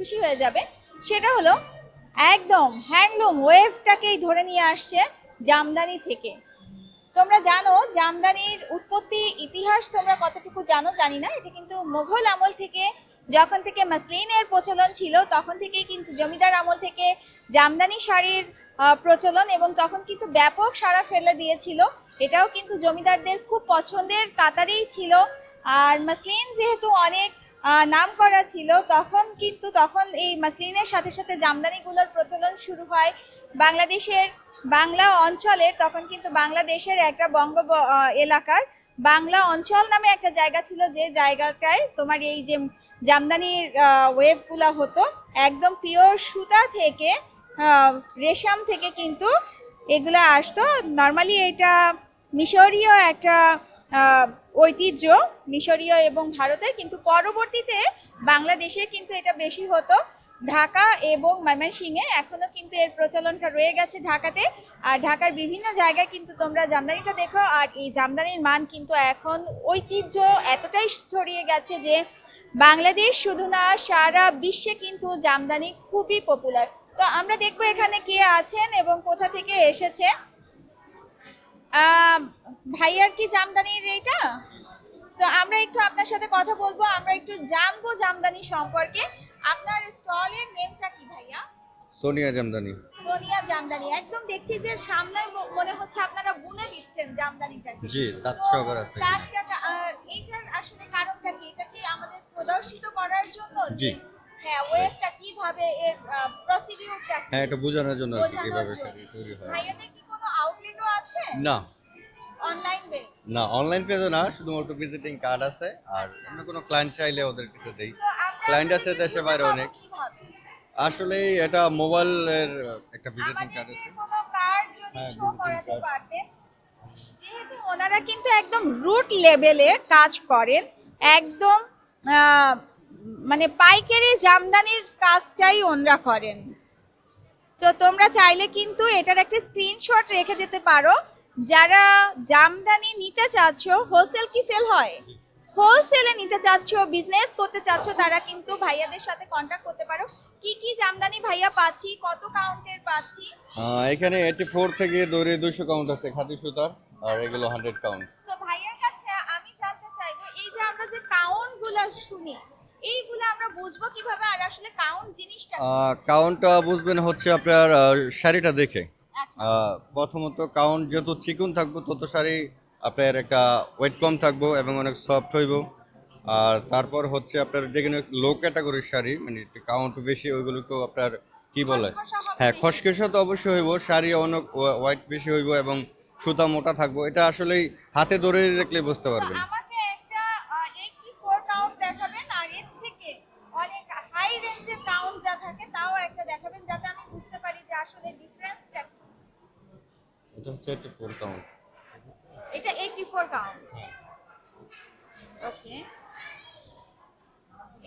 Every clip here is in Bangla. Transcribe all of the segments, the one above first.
খুশি হয়ে যাবে। সেটা হলো একদম হ্যান্ডলুম ওয়েভটাকেই ধরে নিয়ে আসছে জামদানি থেকে। তোমরা জানো জামদানির উৎপত্তি, ইতিহাস তোমরা কতটুকু জানো জানি না। এটা কিন্তু মুঘল আমল থেকে, যখন থেকে মসলিনের প্রচলন ছিল, তখন থেকেই কিন্তু জমিদার আমল থেকে জামদানি শাড়ির প্রচলন এবং তখন কিন্তু ব্যাপক সাড়া ফেলে দিয়েছিল। এটাও কিন্তু জমিদারদের খুব পছন্দের কাতারেই ছিল। আর মসলিন যেহেতু অনেক নাম করা ছিল। তখন কিন্তু, তখন এই মাসলিনের সাথে সাথে জামদানিগুলোর প্রচলন শুরু হয়। বাংলাদেশের বাংলা অঞ্চলের, তখন কিন্তু বাংলাদেশের একটা বঙ্গ এলাকার বাংলা অঞ্চল নামে একটা জায়গা ছিল যে জায়গাটায় তোমার এই যে জামদানির ওয়েভগুলো হতো। একদম পিওর সুতা থেকে রেশম থেকে কিন্তু এগুলো আসতো। নর্মালি এটা মিশরীয় একটা ঐতিহ্য মিশরীয় এবং ভারতের, কিন্তু পরবর্তীতে বাংলাদেশে কিন্তু এটা বেশি হতো। ঢাকা এবং ময়মনসিংহে এখনও কিন্তু এর প্রচলনটা রয়ে গেছে ঢাকাতে। আর ঢাকার বিভিন্ন জায়গায় কিন্তু তোমরা জামদানিটা দেখো, আর এই জামদানির মান কিন্তু এখন ঐতিহ্য এতটাই ছড়িয়ে গেছে যে বাংলাদেশ শুধু না, সারা বিশ্বে কিন্তু জামদানি খুবই পপুলার তো আমরা দেখব এখানে কে আছেন এবং কোথা থেকে এসেছে। ভাইয়ার কি জামদানির এইটা? সো আমরা একটু আপনার সাথে কথা বলব আমরা একটু জানব জামদানি সম্পর্কে। আপনার স্টলের নেমটা কি ভাইয়া? সোনিয়া জামদানি। সোনিয়া জামদানি। একদম দেখছি যে সামনে মনে হচ্ছে আপনারা বুনে দিচ্ছেন জামদানিটা। জি, তাঁত সহকার আছে। তাঁতটা আর এইটার আসলে কারণটা কি? এটা কি আমাদের প্রদর্শিত করার জন্য? জি। হ্যাঁ ওয়েবটা কীভাবে এর প্রসিডিউরটা হ্যাঁ এটা বোঝানোর জন্য কীভাবে তৈরি হয়। ভাইয়াদের কি আউটলেটও আছে? না। অনলাইন বেস না অনলাইন পেজও না শুধুমাত্র ভিজিটিং কার্ড আছে আর অন্য কোনো ক্লায়েন্ট চাইলে ওদের কাছে দেই। Client আছে দেশে বাইরে অনেক। আসলে এটা মোবাইলের একটা ভিজিটিং কার্ড আছে। কোনো কার্ড যদি হ্যাঁ, শো করাতে পারতেন যেহেতু ওনারা কিন্তু একদম রুট লেভেলে কাজ করেন একদম মানে পাইকারি জামদানির কাজটাই ওনরা করেন। সো তোমরা চাইলে কিন্তু এটার একটা স্ক্রিনশট রেখে দিতে পারো। যারা জামদানি নিতে চাচ্ছ হোলসেল কি সেল হয়? হোলসেলে নিতে চাচ্ছ বিজনেস করতে চাচ্ছ তারা কিন্তু ভাইয়াদের সাথে কন্ট্যাক্ট করতে পারো। কি কি জামদানি ভাইয়া পাচ্ছি কত কাউন্টের পাচ্ছি? এখানে এইটি ফোর থেকে ধরে দুশো কাউন্ট আছে খাদি সুতার আর এগুলো হান্ড্রেড কাউন্ট সো ভাইয়ার কাছে আমি জানতে চাইব এই যে আমরা যে কাউন্টগুলা শুনি এইগুলো আমরা বুঝব কীভাবে আর আসলে কাউন্ট জিনিসটা কাউন্টটা বুঝবেন হচ্ছে আপনার শাড়িটা দেখে। আচ্ছা। প্রথমত কাউন্ট যত চিকন থাকব তত শাড়ি আপনার একটা ওয়েট কম থাকব এবং অনেক সফট হইব। আর তারপর হচ্ছে আপনার যেখানে লো ক্যাটাগরির শাড়ি মানে কাউন্ট বেশি ওইগুলো একটু আপনার কি বলে? হ্যাঁ। খসখসা তো অবশ্যই হইব শাড়ি অনেক ওয়াইট বেশি হইব এবং সুতা মোটা থাকব। এটা আসলেই হাতে ধরে দেখলে বুঝতে পারবেন আমাকে একটা এইটটি ফোর কাউন্ট দেখাবেন আর এর থেকে অনেক হাই রেঞ্জের কাউন্ট যা থাকে তাও একটা দেখাবেন যাতে আমি বুঝতে পারি যে আসলে ডিফারেন্সটা এটা হচ্ছে একটা ফুল কাউন্ট এটা eighty four count okay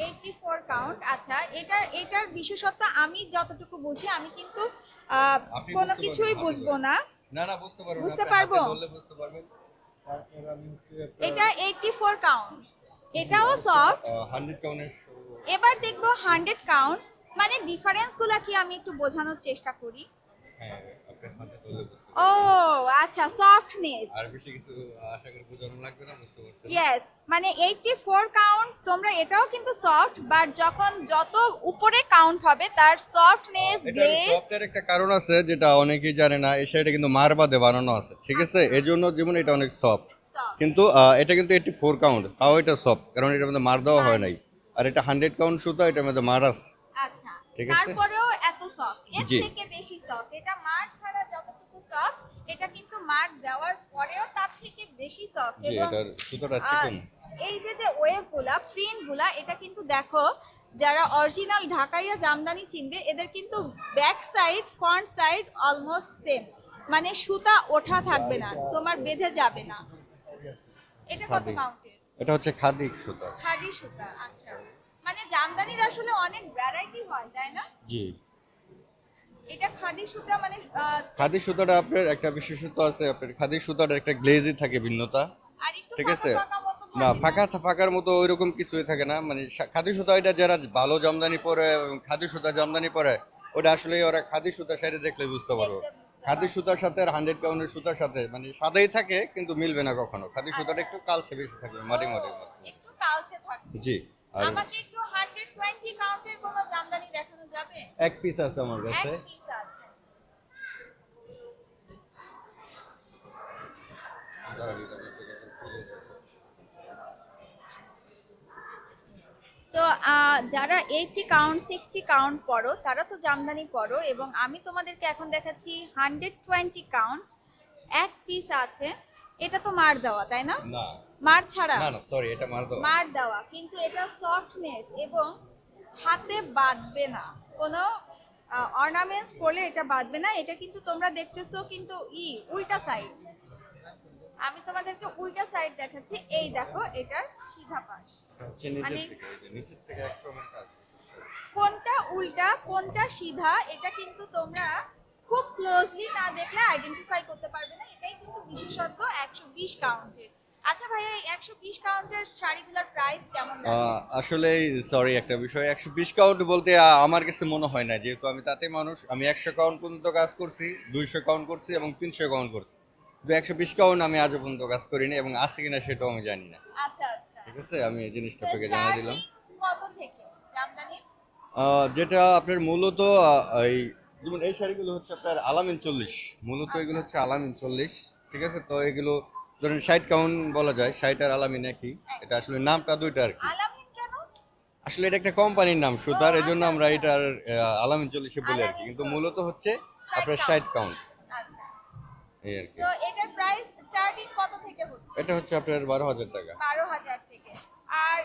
eighty four count আচ্ছা এটার এটার বিশেষত্ব আমি যতটুকু বুঝি আমি কিন্তু কোনো কিছুই বুঝব না। না না বুঝতে পারবেন বুঝতে পারব? বুঝতে পারবেন। এটা এইটটি ফোর কাউন্ট এটাও সফট হান্ড্রেড কাউন্টের এবার দেখব হান্ড্রেড কাউন্ট মানে ডিফারেন্সগুলো কি আমি একটু বোঝানোর চেষ্টা করি? হ্যাঁ আপনার হাতে ধরলে বুঝতে ও আচ্ছা সফটনেস আর বেশি কিছু আশা করি বোঝানো লাগবে না বুঝতে পারছেন? ইয়েস মানে এইটটি ফোর কাউন্ট তোমরা এটাও কিন্তু সফট বাট যখন যত উপরে কাউন্ট হবে তার সফটনেস গ্লেজ সফটের একটা কারণ আছে যেটা অনেকেই জানে না এই শাড়িটা কিন্তু মারবাদে বানানো আছে ঠিক আছে? এই জন্য যেমন এটা অনেক সফট কিন্তু এটা কিন্তু এইটি ফোর কাউন্ট তাও এটা সফট কারণ এটার মধ্যে মার দেওয়া হয় নাই। আর এটা হান্ড্রেড কাউন্ট সুতা এটার মধ্যে মার আছে। আচ্ছা। ঠিক আছে? তারপরেও এত সফট এর থেকে বেশি সফট এটা মার সফট এটা কিন্তু মার দেওয়ার পরেও তার থেকে বেশি সফট সুতাটা চিকন। এই যে যে ওয়েভগুলা প্রিন্টগুলা এটা কিন্তু দেখো যারা অরিজিনাল ঢাকাইয়া জামদানি চিনবে এদের কিন্তু back side front side almost same মানে সুতা ওঠা থাকবে না তোমার বেঁধে যাবে না। এটা কত কাউন্টের এটা হচ্ছে খাদি সুতা। খাদি সুতা আচ্ছা। মানে জামদানির আসলে অনেক ভ্যারাইটি হয় তাই না? জি। এটা খাদি সুতা মানে খাদি সুতাটা আপনার একটা বিশেষত্ব আছে আপনার খাদি সুতাটা একটা গ্লেজই থাকে ভিন্নতা ঠিক আছে। না ফাঁকা ফাঁকার মতো ওইরকম কিছুই থাকে না মানে খাদি সুতা এটা যারা ভালো জামদানি পরে এবং খাদি সুতা জামদানি পরে ওটা আসলে ওরা খাদি সুতা শাড়ি দেখলে বুঝতে পারব। খাদি সুতার সাথে আর হান্ড্রেড কাউন্টের সুতার সাথে মানে সাদাই থাকে কিন্তু মিলবে না কখনো। খাদি সুতাটা একটু কালচে বেশি থাকবে মাটি থাকবে জি। আমাকে একটু 120 কাউন্টের কোনো জামদানি দেখানো যাবে? এক পিস আছে আমার এক পিস আছে। যারা এইটটি কাউন্ট সিক্সটি কাউন্ট পড়ো তারা তো জামদানি পড়ো এবং আমি তোমাদেরকে এখন দেখাচ্ছি হান্ড্রেড টোয়েন্টি কাউন্ট এক পিস আছে। এটা তো মার দেওয়া তাই না? না। মার ছাড়া? না না সরি এটা মার দাও মার দেওয়া কিন্তু এটা সফটনেস এবং হাতে বাঁধবে না। কোনো অর্নামেন্টস পরলে এটা বাঁধবে না এটা কিন্তু তোমরা দেখতেছো কিন্তু ই উল্টা সাইড আমি তোমাদেরকে উল্টা সাইড দেখাচ্ছি এই দেখো এটার সিধা পাশ। মানে- নিচের থেকে এক কোনটা উল্টা কোনটা সিধা এটা কিন্তু তোমরা খুব ক্লোজলি না দেখলে আইডেন্টিফাই করতে পারবে না এটাই কিন্তু বিশেষত্ব একশো বিশ কাউন্টের আচ্ছা ভাই এই একশো বিশ কাউন্টের শাড়িগুলোর প্রাইস কেমন আসলে সরি একটা বিষয় একশো বিশ কাউন্ট বলতে আমার কাছে মনে হয় না। যেহেতু আমি তাতে মানুষ আমি একশো কাউন্ট পর্যন্ত কাজ করছি দুইশো কাউন্ট করছি এবং তিনশো কাউন্ট করছি। তো একশো বিশ কাউন্ট আমি আজও পর্যন্ত কাজ করিনি এবং আছে কিনা সেটাও আমি জানি না। আচ্ছা আচ্ছা। ঠিক আছে? আমি এই জিনিসটা তোকে জানিয়ে দিলাম। যেটা আপনার মূলত এই যেমন এই শাড়িগুলো হচ্ছে আপনার আলামিন চল্লিশ। মূলত এগুলো হচ্ছে আলামিন চল্লিশ ঠিক আছে? তো এগুলো ধরেন ষাট কাউন্ট বলা যায় ষাট আর আলামিন একই। এটা আসলে নামটা দুইটা আর কি। আসলে এটা একটা কোম্পানির নাম সুতার এই জন্য আচ্ছা, আমরা আচ্ছা। এটার আলামিন চল্লিশে বলি আর কি। কিন্তু মূলত হচ্ছে আপনার। ষাট কাউন্ট আচ্ছা। এই আর কি। এটা হচ্ছে আপনার বারো হাজার টাকা। বারো হাজার থেকে। আর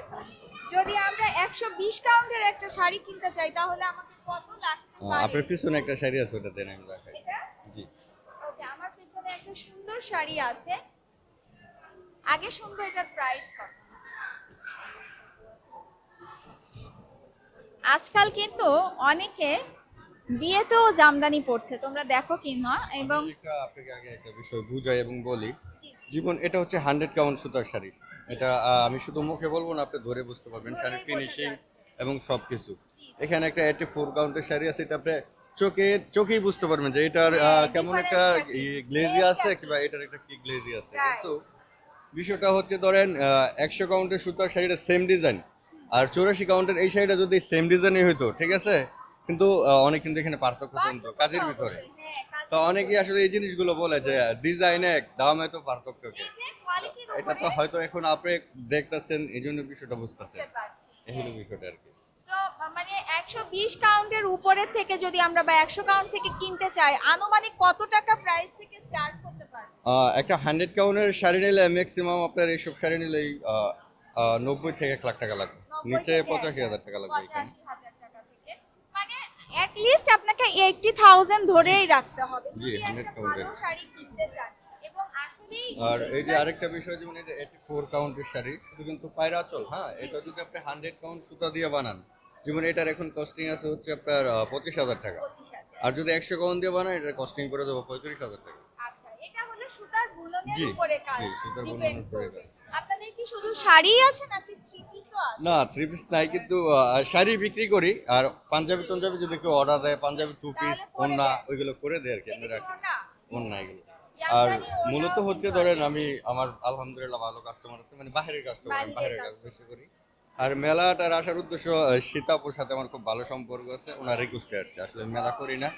যদি আমরা একশো বিশ কাউন্টের একটা শাড়ি কিনতে চাই তাহলে আমাকে আপনার পিছনে একটা শাড়ি আছে ওটা দেন আমি দেখাই। এটা? জি। ওকে আমার পিছনে একটা সুন্দর শাড়ি আছে। আগে শুনব এটার প্রাইস কত। আজকাল কিন্তু অনেকে বিয়েতেও জামদানি পড়ছে তোমরা দেখো কি না এবং আপনাকে আগে একটা বিষয় বুঝাই এবং বলি। জীবন এটা হচ্ছে হান্ড্রেড কাউন্ট সুতার শাড়ি। এটা আমি শুধু মুখে বলব না আপনি ধরে বুঝতে পারবেন শাড়ির ফিনিশিং এবং সব কিছু। এখানে একটা এইটি ফোর কাউন্টের শাড়ি আছে এটা আপনি চোখে চোখেই বুঝতে পারবেন যে এটার কেমন একটা গ্লেজি আছে কিংবা এটার একটা কি গ্লেজি আছে. কিন্তু বিষয়টা হচ্ছে ধরেন একশো কাউন্টের সুতার শাড়িটা সেম ডিজাইন আর চৌরাশি কাউন্টের এই শাড়িটা যদি সেম ডিজাইনই হইতো ঠিক আছে? কিন্তু অনেক কিন্তু এখানে পার্থক্য কিন্তু কাজের ভিতরে। তো অনেকেই আসলে এই জিনিসগুলো বলে যে ডিজাইন এক দাম এত পার্থক্য এটা তো হয়তো এখন আপনি দেখতেছেন এই জন্য বিষয়টা বুঝতেছেন। এই হলো বিষয়টা আর কি। তো মানে একশো বিশ কাউন্টের উপরের থেকে যদি আমরা বা একশো কাউন্ট থেকে কিনতে চাই আনুমানিক কত টাকা প্রাইস থেকে স্টার্ট করতে পারব? একটা হান্ড্রেড কাউন্টের শাড়ি নিলে ম্যাক্সিমাম আপনার এইসব শাড়ি আহ, নব্বই থেকে এক লাখ টাকা লাগবে। নিচে পঁচাশি হাজার টাকা লাগবে মানে অ্যাট লিস্ট আপনাকে এইটটি থাউজেন্ড ধরেই রাখতে হবে। জি, যদি 100 একটা counter। ভালো শাড়ি কিনতে চান। আর এই যে আরেকটা বিষয় যেমন এটা এইটি ফোর কাউন্টের শাড়ি শুধু কিন্তু পায়রা চল হ্যাঁ? এটা যদি আপনি হান্ড্রেড কাউন্ট সুতা দিয়ে বানান যেমন এটার এখন কস্টিং আছে হচ্ছে আপনার পঁচিশ হাজার টাকা। আর যদি একশো কাউন্ট দিয়ে বানান এটার কস্টিং করে দেবো পঁয়ত্রিশ হাজার টাকা। আচ্ছা এটা হলো সুতার বুননের জি, উপরে কাজ। সুতার বুননের উপরে কাজ। আপনাদের কি শুধু শাড়ি আছে নাকি থ্রি পিসও আছে? না থ্রি পিস নাই কিন্তু শাড়ি বিক্রি করি আর পাঞ্জাবি টাঞ্জাবি যদি কেউ অর্ডার দেয় পাঞ্জাবি টু পিস ওন্না ওইগুলো করে দেয় আর কি আমি রাখি ওন্না এগুলো। আর মূলত হচ্ছে ধরেন আমি আমার আলহামদুলিল্লাহ ভালো কাস্টমার আছে মানে বাহিরের কাস্টমার আমি বাহিরের কাজ বেশি করি। আর মেলাটার আসার উদ্দেশ্য সীতাপুর সাথে আমার খুব ভালো সম্পর্ক আছে। ওনার রিকোয়েস্টে আসছে আসলে মেলা করি না।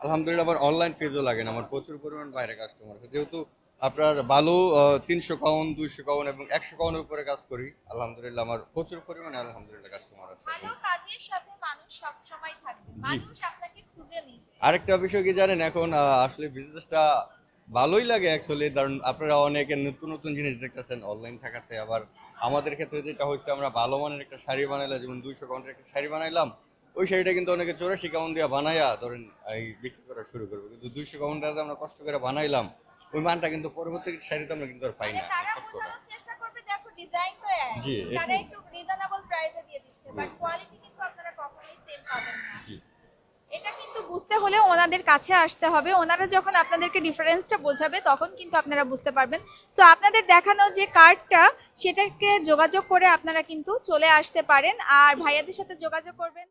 আলহামদুলিল্লাহ আমার অনলাইন পেজও লাগে না আমার প্রচুর পরিমাণ বাইরে কাস্টমার আছে। যেহেতু আপনার ভালো তিনশো কাউন দুইশো কাউন এবং একশো কাউনের উপরে কাজ করি আলহামদুলিল্লাহ আমার প্রচুর পরিমাণে আলহামদুলিল্লাহ কাস্টমার আছে। জি। আরেকটা বিষয় কি জানেন এখন আসলে বিজনেসটা ভালোই লাগে অ্যাকচুয়ালি কারণ আপনারা অনেকে নতুন নতুন জিনিস দেখতেছেন অনলাইন থাকাতে আবার আমাদের ক্ষেত্রে যেটা হয়েছে আমরা ভালো মানের একটা শাড়ি বানাইলাম যেমন দুইশো কাউন্টের একটা শাড়ি বানাইলাম ওই শাড়িটা কিন্তু অনেকে চৌরাশি কাউন্ট দিয়ে বানাইয়া ধরেন এই বিক্রি করা শুরু করব। কিন্তু দুইশো কাউন্টটা আমরা কষ্ট করে বানাইলাম ওই মানটা কিন্তু পরবর্তী শাড়িতে আমরা কিন্তু আর পাই না কষ্টটা জি, তারা একটু রিজনেবল প্রাইসে দিয়ে দিচ্ছে বাট কোয়ালিটি কিন্তু আপনারা কখনোই সেম পাবেন না জি এটা কিন্তু বুঝতে হলে ওনাদের কাছে আসতে হবে। ওনারা যখন আপনাদেরকে ডিফারেন্সটা বোঝাবে, তখন কিন্তু আপনারা বুঝতে পারবেন। সো আপনাদের দেখানো যে কার্ডটা সেটাকে যোগাযোগ করে আপনারা কিন্তু চলে আসতে পারেন। আর ভাইয়াদের সাথে যোগাযোগ করবেন।